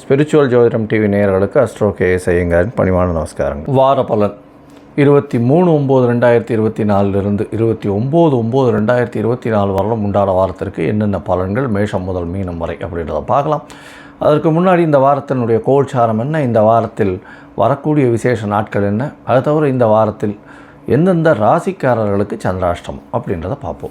Spiritual ஜோதிடம் TV நேயர்களுக்கு astro K ஐயங்காரின் பணிவான நமஸ்காரங்கள். வார பலன். இருபத்தி மூணு ஒம்பது ரெண்டாயிரத்தி இருபத்தி நாலுலேருந்து இருபத்தி ஒம்பது ஒம்பது ரெண்டாயிரத்தி இருபத்தி நாலு வரலும் உண்டான வாரத்திற்கு என்னென்ன பலன்கள் மேஷம் முதல் மீனம் வரை அப்படின்றத பார்க்கலாம். அதற்கு முன்னாடி இந்த வாரத்தினுடைய கோல்சாரம் என்ன? இந்த வாரத்தில் வரக்கூடிய விசேஷ நாட்கள் என்ன? அது தவிர இந்த வாரத்தில் எந்தெந்த ராசிக்காரர்களுக்கு சந்திராஷ்டம் அப்படின்றத பார்ப்போம்.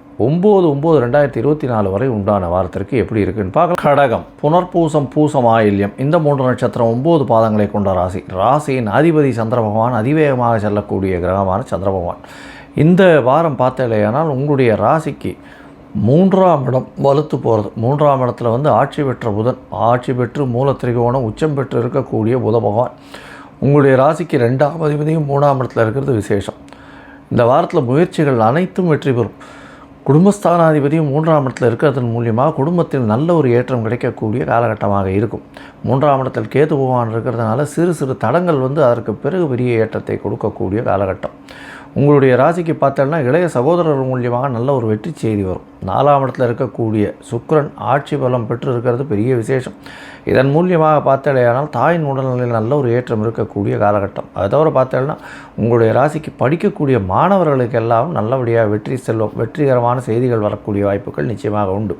ஒம்பது ஒம்பது ரெண்டாயிரத்தி இருபத்தி நாலு வரை உண்டான வாரத்திற்கு எப்படி இருக்குன்னு பார்க்கலாம். கடகம் புனர்பூசம் பூசம் ஆயில்யம். இந்த மூன்று நட்சத்திரம் ஒம்பது பாதங்களை கொண்ட ராசி. ராசியின் அதிபதி சந்திர பகவான் அதிவேகமாக செல்லக்கூடிய கிரகமான சந்திர பகவான். இந்த வாரம் பார்த்தலையானால் உங்களுடைய ராசிக்கு மூன்றாம் இடம் வலுத்து போகிறது மூன்றாம் இடத்துல வந்து ஆட்சி பெற்ற புதன். ஆட்சி பெற்று மூலத்திரிகோணம் உச்சம் பெற்று இருக்கக்கூடிய புத பகவான். உங்களுடைய ராசிக்கு ரெண்டாம் அதிபதியும் மூணாம் இடத்துல இருக்கிறது விசேஷம். இந்த வாரத்தில் முயற்சிகள் அனைத்தும் வெற்றி பெறும். குடும்பஸ்தானாதிபதியும் மூன்றாம் இடத்தில் இருக்கிறதன் மூலியமாக குடும்பத்தில் நல்ல ஒரு ஏற்றம் கிடைக்கக்கூடிய காலகட்டமாக இருக்கும். மூன்றாம் இடத்தில் கேது பகவான் இருக்கிறதுனால சிறு சிறு தடங்கள் வந்து அதற்கு பிறகு பெரிய ஏற்றத்தை கொடுக்கக்கூடிய காலகட்டம். உங்களுடைய ராசிக்கு பார்த்தோம்னா இளைய சகோதரர் மூலியமாக நல்ல ஒரு வெற்றி செய்தி வரும். நாலாம் இடத்துல இருக்கக்கூடிய சுக்ரன் ஆட்சி பலம் பெற்று இருக்கிறது பெரிய விசேஷம். இதன் மூலியமாக பார்த்தாலேயானால் தாயின் உடல்நிலையில் நல்ல ஒரு ஏற்றம் இருக்கக்கூடிய காலகட்டம். அதை தவிர பார்த்தோம்னா உங்களுடைய ராசிக்கு படிக்கக்கூடிய மாணவர்களுக்கு எல்லாம் நல்லபடியாக வெற்றி செல்வம் வெற்றிகரமான செய்திகள் வரக்கூடிய வாய்ப்புகள் நிச்சயமாக உண்டு.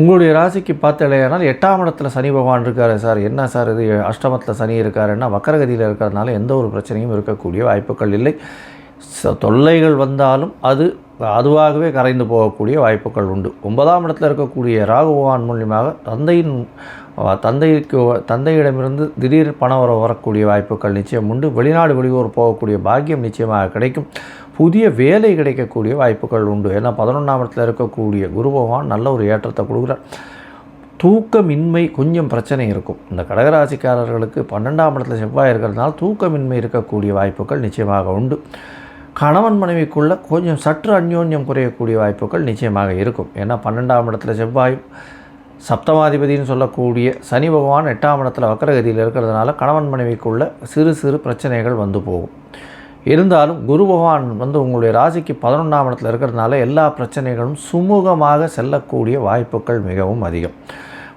உங்களுடைய ராசிக்கு பார்த்தாலேயானால் எட்டாம் இடத்துல சனி பகவான் இருக்கார் சார். என்ன சார் இது? அஷ்டமத்தில் சனி இருக்காருன்னா வக்கரகதியில் இருக்கிறதுனால எந்த ஒரு பிரச்சனையும் இருக்கக்கூடிய வாய்ப்புகள் இல்லை. தொல்லைகள் வந்தாலும் அது அதுவாகவே கரைந்து போகக்கூடிய வாய்ப்புகள் உண்டு. ஒன்பதாம் இடத்தில் இருக்கக்கூடிய ராகுபவான் மூலியமாக தந்தையின் தந்தைக்கு தந்தையிடமிருந்து திடீர் பணம் வர வரக்கூடிய வாய்ப்புகள் நிச்சயம் உண்டு. வெளிநாடு வெளியூர் போகக்கூடிய பாக்கியம் நிச்சயமாக கிடைக்கும். புதிய வேலை கிடைக்கக்கூடிய வாய்ப்புகள் உண்டு. ஏன்னா பதினொன்றாம் இடத்துல இருக்கக்கூடிய குரு பகவான் நல்ல ஒரு ஏற்றத்தை கொடுக்குறார். தூக்கமின்மை கொஞ்சம் பிரச்சனை இருக்கும். இந்த கடகராசிக்காரர்களுக்கு பன்னெண்டாம் இடத்துல செவ்வாய் இருக்கிறதுனால தூக்கமின்மை இருக்கக்கூடிய வாய்ப்புகள் நிச்சயமாக உண்டு. கணவன் மனைவிக்குள்ளே கொஞ்சம் சற்று அந்யோன்யம் குறையக்கூடிய வாய்ப்புகள் நிச்சயமாக இருக்கும். ஏன்னா பன்னெண்டாம் இடத்துல செவ்வாயும் சப்தமாதிபதினு சொல்லக்கூடிய சனி பகவான் எட்டாம் இடத்துல வக்கரகதியில் இருக்கிறதுனால கணவன் மனைவிக்குள்ள சிறு சிறு பிரச்சனைகள் வந்து போகும். இருந்தாலும் குரு பகவான் வந்து உங்களுடைய ராசிக்கு பதினொன்றாம் இடத்துல இருக்கிறதுனால எல்லா பிரச்சனைகளும் சுமூகமாக செல்லக்கூடிய வாய்ப்புகள் மிகவும் அதிகம்.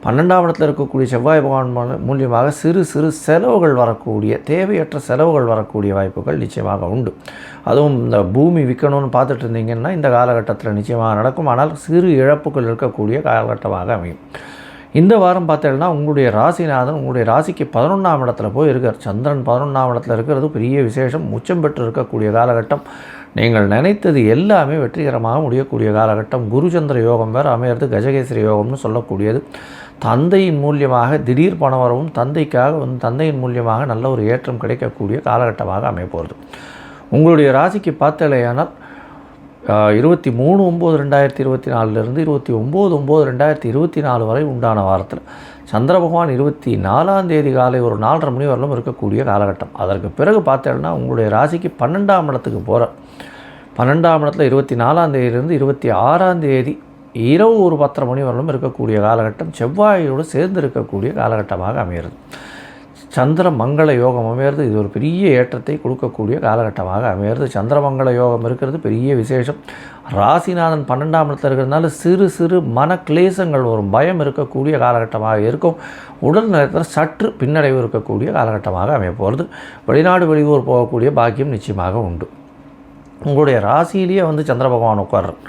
பன்னெண்டாம் இடத்துல இருக்கக்கூடிய செவ்வாய் பகவான் மூலியமாக சிறு சிறு செலவுகள் வரக்கூடிய தேவையற்ற செலவுகள் வரக்கூடிய வாய்ப்புகள் நிச்சயமாக உண்டு. அதுவும் இந்த பூமி விற்கணும்னு பார்த்துட்டு இருந்தீங்கன்னா இந்த காலகட்டத்தில் நிச்சயமாக நடக்கும். ஆனால் சிறு இழப்புகள் இருக்கக்கூடிய காலகட்டமாக அமையும். இந்த வாரம் பார்த்தீங்கன்னா உங்களுடைய ராசிநாதன் உங்களுடைய ராசிக்கு பதினொன்றாம் இடத்துல போய் இருக்கார் சந்திரன் பதினொன்றாம் இடத்துல இருக்கிறது பெரிய விசேஷம். உச்சம் பெற்று இருக்கக்கூடிய காலகட்டம். நீங்கள் நினைத்தது எல்லாமே வெற்றிகரமாக முடியக்கூடிய காலகட்டம். குருச்சந்திர யோகம் வேறு அமையிறது கஜகேசரி யோகம்னு சொல்லக்கூடியது. தந்தையின் மூலியமாக திடீர் பணம் வரவும் தந்தைக்காக வந்து தந்தையின் மூலியமாக நல்ல ஒரு ஏற்றம் கிடைக்கக்கூடிய காலகட்டமாக அமையப்போகிறது. உங்களுடைய ராசிக்கு பார்த்தலையானால் இருபத்தி மூணு ஒம்பது ரெண்டாயிரத்தி இருபத்தி நாலுலேருந்து இருபத்தி ஒம்பது ஒம்பது ரெண்டாயிரத்தி இருபத்தி நாலு வரை உண்டான வாரத்தில் சந்திர பகவான் இருபத்தி நாலாம் தேதி காலை ஒரு நாலரை மணி வரலும் இருக்கக்கூடிய காலகட்டம். அதற்கு பிறகு பார்த்தேன்னா உங்களுடைய ராசிக்கு பன்னெண்டாம் இடத்துக்கு போகிற பன்னெண்டாம் இடத்துல இருபத்தி நாலாம் தேதியிலேருந்து இருபத்தி ஆறாம் தேதி இரவு ஒரு பத்தரை மணி வரலும் இருக்கக்கூடிய காலகட்டம் செவ்வாயோடு சேர்ந்து இருக்கக்கூடிய காலகட்டமாக அமைகிறது. சந்திர மங்கள யோகம் அமையிறது இது ஒரு பெரிய ஏற்றத்தை கொடுக்கக்கூடிய காலகட்டமாக அமையிறது சந்திரமங்கள யோகம் இருக்கிறது பெரிய விசேஷம். ராசிநாதன் பன்னெண்டாம் இடத்துல இருக்கிறதுனால சிறு சிறு மன கிளேசங்கள் வரும். பயம் இருக்கக்கூடிய காலகட்டமாக இருக்கும். உடல் நலத்தில் சற்று பின்னடைவு இருக்கக்கூடிய காலகட்டமாக அமைய போகிறது. வெளிநாடு வெளியூர் போகக்கூடிய பாக்கியம் நிச்சயமாக உண்டு. உங்களுடைய ராசியிலேயே வந்து சந்திர பகவான் உட்கார்றார்.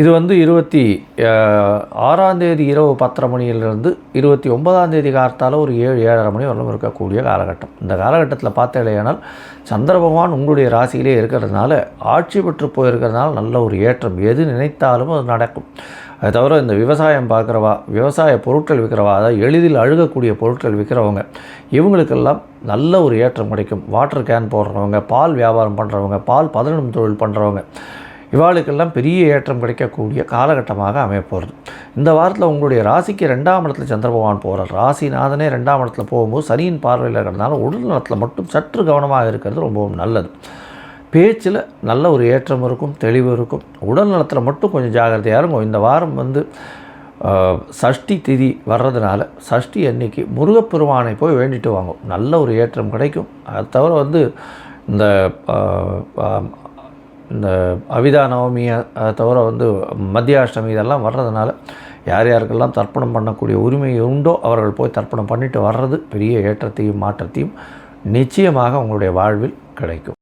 இது வந்து இருபத்தி ஆறாந்தேதி இரவு பத்தரை மணியிலிருந்து இருபத்தி ஒன்பதாம் தேதி காலத்தால் ஒரு ஏழு ஏழரை மணி வரலும் இருக்கக்கூடிய காலகட்டம். இந்த காலகட்டத்தில் பார்த்தேனால் சந்திர பகவான் உங்களுடைய ராசியிலே இருக்கிறதுனால ஆட்சி பெற்று போயிருக்கிறதுனால நல்ல ஒரு ஏற்றம். எது நினைத்தாலும் அது நடக்கும். அது தவிர இந்த விவசாயம் பார்க்குறவா விவசாய பொருட்கள் விற்கிறவா அதாவது எளிதில் அழுகக்கூடிய பொருட்கள் விற்கிறவங்க இவங்களுக்கெல்லாம் நல்ல ஒரு ஏற்றம் கிடைக்கும். வாட்டர் கேன் போடுறவங்க பால் வியாபாரம் பண்ணுறவங்க பால் பதனிடும் தொழில் பண்ணுறவங்க இவாளுக்கெல்லாம் பெரிய ஏற்றம் கிடைக்கக்கூடிய காலகட்டமாக அமையப்போகிறது. இந்த வாரத்தில் உங்களுடைய ராசிக்கு ரெண்டாம் இடத்துல சந்திர பகவான் போகிறார் ராசிநாதனே ரெண்டாம் இடத்துல போகும்போது சனியின் பார்வையில் இருக்கிறதுனால உடல் நலத்தில் மட்டும் சற்று கவனமாக இருக்கிறது ரொம்பவும் நல்லது. பேச்சில் நல்ல ஒரு ஏற்றம் இருக்கும் தெளிவு இருக்கும். உடல் நலத்தில் மட்டும் கொஞ்சம் ஜாகிரதையாக இருக்கும் இந்த வாரம் வந்து சஷ்டி திதி வர்றதுனால சஷ்டி அன்னைக்கு முருகப்பெருமானை போய் வேண்டிட்டு வாங்கும் நல்ல ஒரு ஏற்றம் கிடைக்கும். அது தவிர வந்து இந்த இந்த அவிதா நவமியை தவிர வந்து மத்தியாஷ்டமி இதெல்லாம் வர்றதுனால யார் யாருக்கெல்லாம் தர்ப்பணம் பண்ணக்கூடிய உரிமை உண்டோ அவர்கள் போய் தர்ப்பணம் பண்ணிட்டு வர்றது பெரிய ஏற்றத்தையும் மாற்றத்தையும் நிச்சயமாக உங்களுடைய வாழ்வில் கிடைக்கும்.